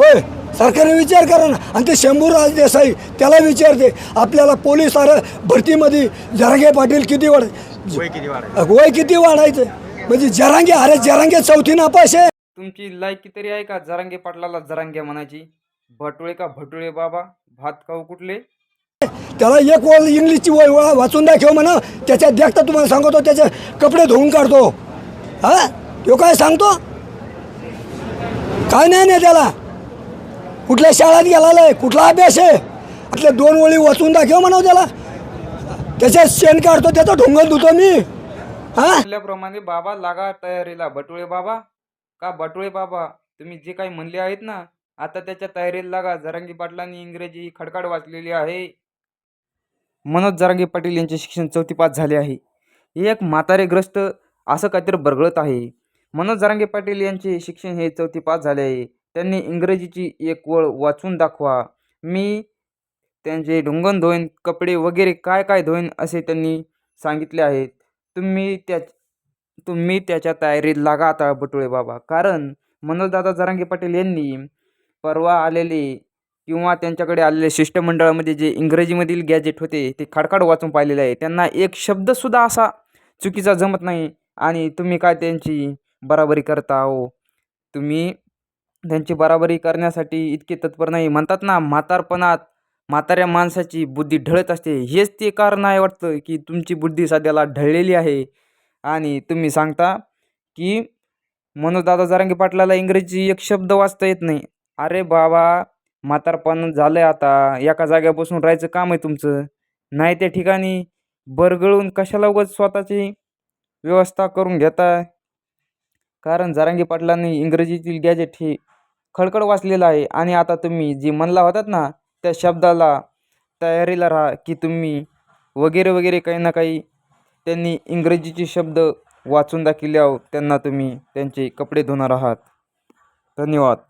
होय सरकारने विचार करा ना. आणि ते शंभूराज देसाई त्याला विचारते आपल्याला पोलीस अरे भरतीमध्ये जरांगे पाटील किती वाढ वय किती वाढायचं? वय किती वाढायचं? म्हणजे जरांगे अरे जरांगे चौथी नापास आहे तुमची लायकी तरी आहे का? जरांगे पाटलाला जरांगे म्हणायची. भटुळे का भटुळे बाबा? भात खाऊ कुठले? त्याला एक वळ इंग्लिशची वय वा- वाचून दाखव म्हणा. त्याच्या देखता तुम्हाला सांगतो त्याचे कपडे धुवून काढतो. हा? तो काय सांगतो? काय नाही नाही त्याला? कुठल्या शाळेत गेलेला आहे कुठला अभ्यास आहे? आपल्या दोन ओळी वाचून दाखव म्हणा त्याला. त्याच्या शेण काढतो त्याचा ढोंगल धुतो मी. हा? म्हटल्याप्रमाणे बाबा लागा तयारीला भटुळे बाबा. का भटुळे बाबा तुम्ही जे काही म्हणले आहेत ना आता त्याच्या तयारीला लागा. जरांगी पाटलांनी इंग्रजी खडकाड वाचलेली आहे. मनोज जरांगी पाटील यांचे शिक्षण चौथी पास झाले आहे. एक म्हातारेग्रस्त असं काहीतरी बरगळत आहे. मनोज जरांगे पाटील यांचे शिक्षण हे चौथी पास झाले आहे. त्यांनी इंग्रजीची एक वळ वाचून दाखवा. मी त्यांचे ढुंगण धुईन कपडे वगैरे काय काय धुईन असे त्यांनी सांगितले आहेत. तुम्ही त्या तुम्ही त्याच्या तयारीत लागा आता बटुळे बाबा. कारण मनोजदादा जरांगे पाटील यांनी परवा आलेले किंवा त्यांच्याकडे आलेले शिष्टमंडळामध्ये जे इंग्रजीमधील गॅजेट होते ते खाडखाड वाचून पाहिलेले आहे. त्यांना एक शब्दसुद्धा असा चुकीचा जमत नाही. आणि तुम्ही काय त्यांची बराबरी करता हो? तुम्ही त्यांची बराबरी करण्यासाठी इतके तत्पर नाही. म्हणतात ना म्हातारपणात म्हाताऱ्या माणसाची बुद्धी ढळत असते. हेच ते कारण आहे वाटतं की तुमची बुद्धी सध्याला ढळलेली आहे. आणि तुम्ही सांगता की मनोजदादा जारांगी पाटलाला इंग्रजी एक शब्द वाचता येत नाही. अरे बाबा म्हातारपण झालंय आता. एका जाग्या बसून राहायचं काम आहे तुमचं. नाही त्या ठिकाणी बरगळून कशाला उगाच स्वतःची व्यवस्था करून घेताय? कारण जारांगी पाटलांनी इंग्रजीतील गॅजेट हे खडखड वाचलेलं आहे. आणि आता तुम्ही जी म्हणला होतात ना त्या शब्दाला तयारीला राहा की तुम्ही वगैरे वगैरे काही ना काही त्यांनी इंग्रजीचे शब्द वाचून दाखवल्यावर त्यांना तुम्ही त्यांचे कपडे धुणार आहात. धन्यवाद.